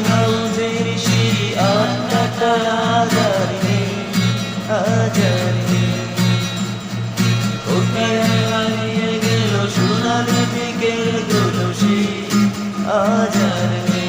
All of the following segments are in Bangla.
হাউজের সেই আত্মাটা আজারে আজারে কোথায় হারিয়ে গেল সোনালি বিকেলগুলো সেই আজারে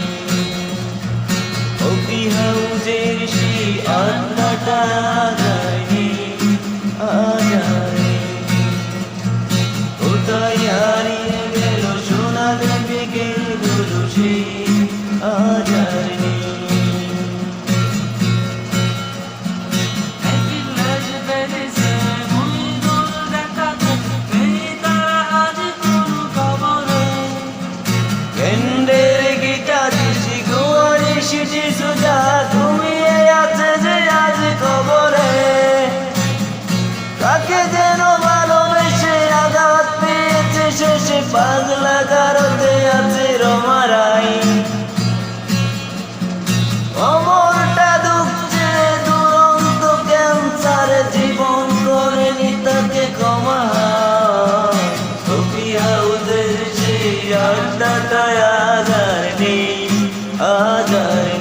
যাকে যেন ভালোবেসে আঘাত পেয়েছে শেষে পাগলা কারতে আছে রমারাই অমরটা দুঃখে দুরন্ত ক্যান্সার জীবন করেনি তাকে ক্ষমা। কফি হাউসের সেই আড্ডাটায় আজ আর নেই আজ আর নেই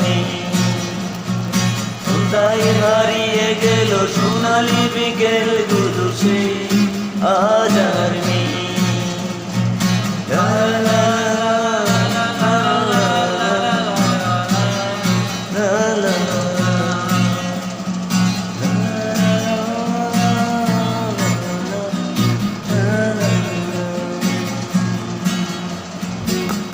কোথায় হারিয়ে গেল সোনালি বিকেল দুদুষে সে।